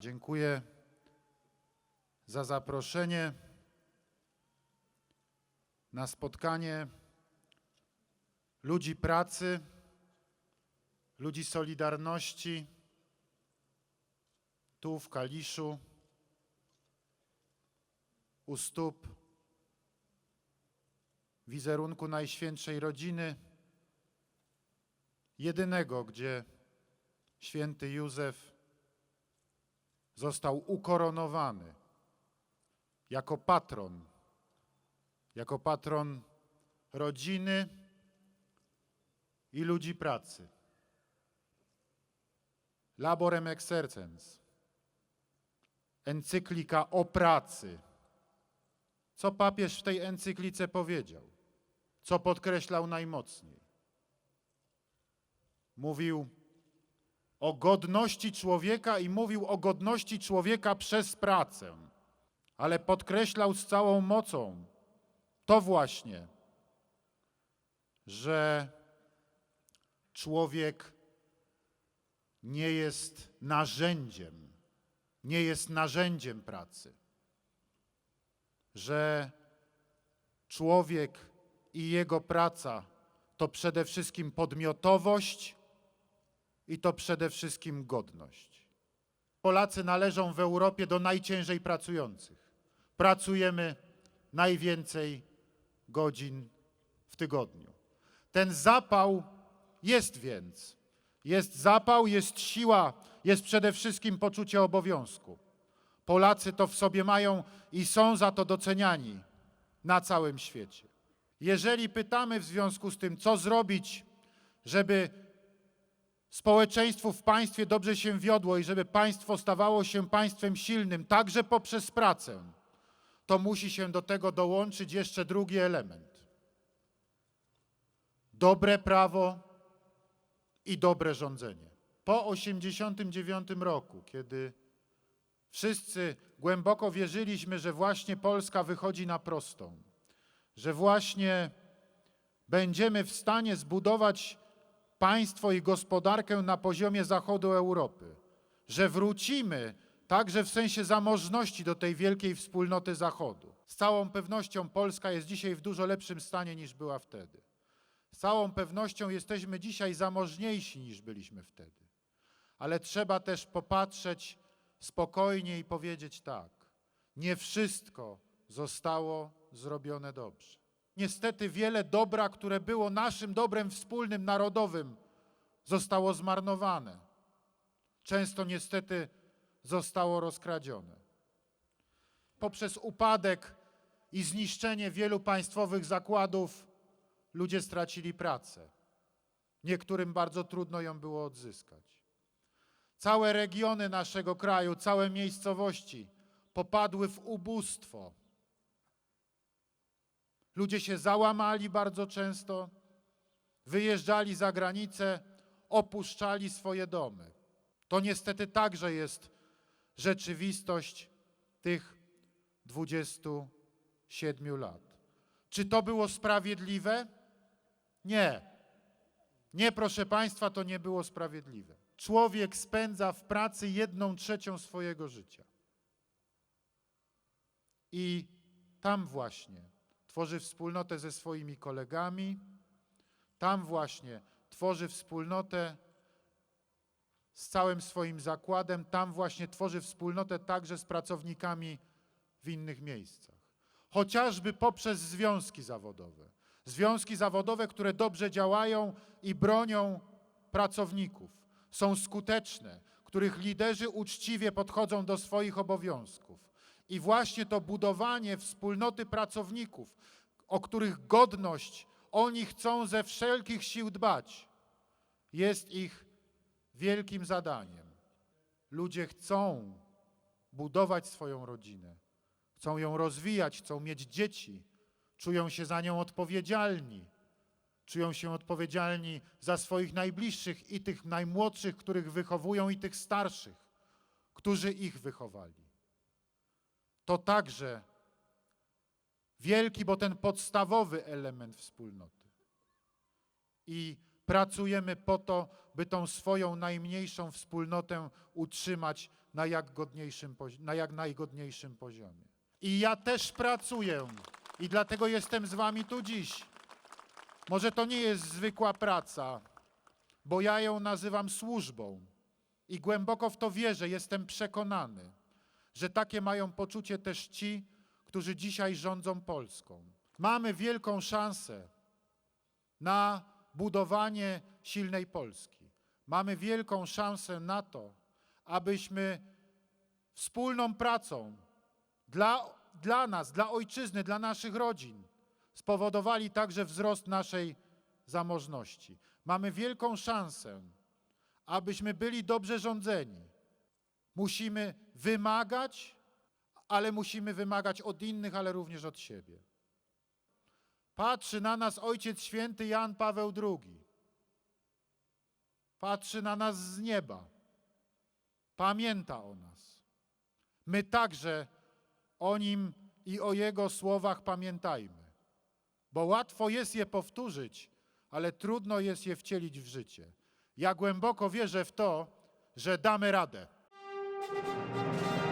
Dziękuję za zaproszenie na spotkanie ludzi pracy, ludzi Solidarności tu w Kaliszu, u stóp wizerunku Najświętszej Rodziny, jedynego, gdzie święty Józef został ukoronowany jako patron, jako patron rodziny i ludzi pracy. Laborem exercens, encyklika o pracy. Co papież w tej encyklice powiedział? Co podkreślał najmocniej? Mówił, o godności człowieka i mówił o godności człowieka przez pracę, ale podkreślał z całą mocą to właśnie, że człowiek nie jest narzędziem, nie jest narzędziem pracy, że człowiek i jego praca to przede wszystkim podmiotowość, i to przede wszystkim godność. Polacy należą w Europie do najciężej pracujących. Pracujemy najwięcej godzin w tygodniu. Ten zapał jest więc. Jest zapał, jest siła, jest przede wszystkim poczucie obowiązku. Polacy to w sobie mają i są za to doceniani na całym świecie. Jeżeli pytamy w związku z tym, co zrobić, żeby społeczeństwu w państwie dobrze się wiodło i żeby państwo stawało się państwem silnym, także poprzez pracę, to musi się do tego dołączyć jeszcze drugi element. Dobre prawo i dobre rządzenie. Po 1989 roku, kiedy wszyscy głęboko wierzyliśmy, że właśnie Polska wychodzi na prostą, że właśnie będziemy w stanie zbudować państwo i gospodarkę na poziomie zachodu Europy, że wrócimy także w sensie zamożności do tej wielkiej wspólnoty Zachodu. Z całą pewnością Polska jest dzisiaj w dużo lepszym stanie niż była wtedy. Z całą pewnością jesteśmy dzisiaj zamożniejsi niż byliśmy wtedy. Ale trzeba też popatrzeć spokojnie i powiedzieć tak: nie wszystko zostało zrobione dobrze. Niestety wiele dobra, które było naszym dobrem wspólnym, narodowym, zostało zmarnowane. Często niestety zostało rozkradzione. Poprzez upadek i zniszczenie wielu państwowych zakładów ludzie stracili pracę. Niektórym bardzo trudno ją było odzyskać. Całe regiony naszego kraju, całe miejscowości popadły w ubóstwo. Ludzie się załamali bardzo często, wyjeżdżali za granicę, opuszczali swoje domy. To niestety także jest rzeczywistość tych 27 lat. Czy to było sprawiedliwe? Nie. Nie, proszę Państwa, to nie było sprawiedliwe. Człowiek spędza w pracy jedną trzecią swojego życia. I tam właśnie tworzy wspólnotę ze swoimi kolegami, tam właśnie tworzy wspólnotę z całym swoim zakładem, tam właśnie tworzy wspólnotę także z pracownikami w innych miejscach. Chociażby poprzez związki zawodowe. Związki zawodowe, które dobrze działają i bronią pracowników, są skuteczne, których liderzy uczciwie podchodzą do swoich obowiązków. I właśnie to budowanie wspólnoty pracowników, o których godność oni chcą ze wszelkich sił dbać, jest ich wielkim zadaniem. Ludzie chcą budować swoją rodzinę, chcą ją rozwijać, chcą mieć dzieci, czują się za nią odpowiedzialni. Czują się odpowiedzialni za swoich najbliższych i tych najmłodszych, których wychowują, i tych starszych, którzy ich wychowali. To także wielki, bo ten podstawowy element wspólnoty. I pracujemy po to, by tą swoją najmniejszą wspólnotę utrzymać na jak, godniejszym, na jak najgodniejszym poziomie. I ja też pracuję i dlatego jestem z wami tu dziś. Może to nie jest zwykła praca, bo ja ją nazywam służbą i głęboko w to wierzę, jestem przekonany, że takie mają poczucie też ci, którzy dzisiaj rządzą Polską. Mamy wielką szansę na budowanie silnej Polski. Mamy wielką szansę na to, abyśmy wspólną pracą dla, dla nas, dla ojczyzny, dla naszych rodzin spowodowali także wzrost naszej zamożności. Mamy wielką szansę, abyśmy byli dobrze rządzeni. Musimy wymagać, ale musimy wymagać od innych, ale również od siebie. Patrzy na nas Ojciec Święty Jan Paweł II. Patrzy na nas z nieba. Pamięta o nas. My także o nim i o jego słowach pamiętajmy. Bo łatwo jest je powtórzyć, ale trudno jest je wcielić w życie. Ja głęboko wierzę w to, że damy radę. Thank you.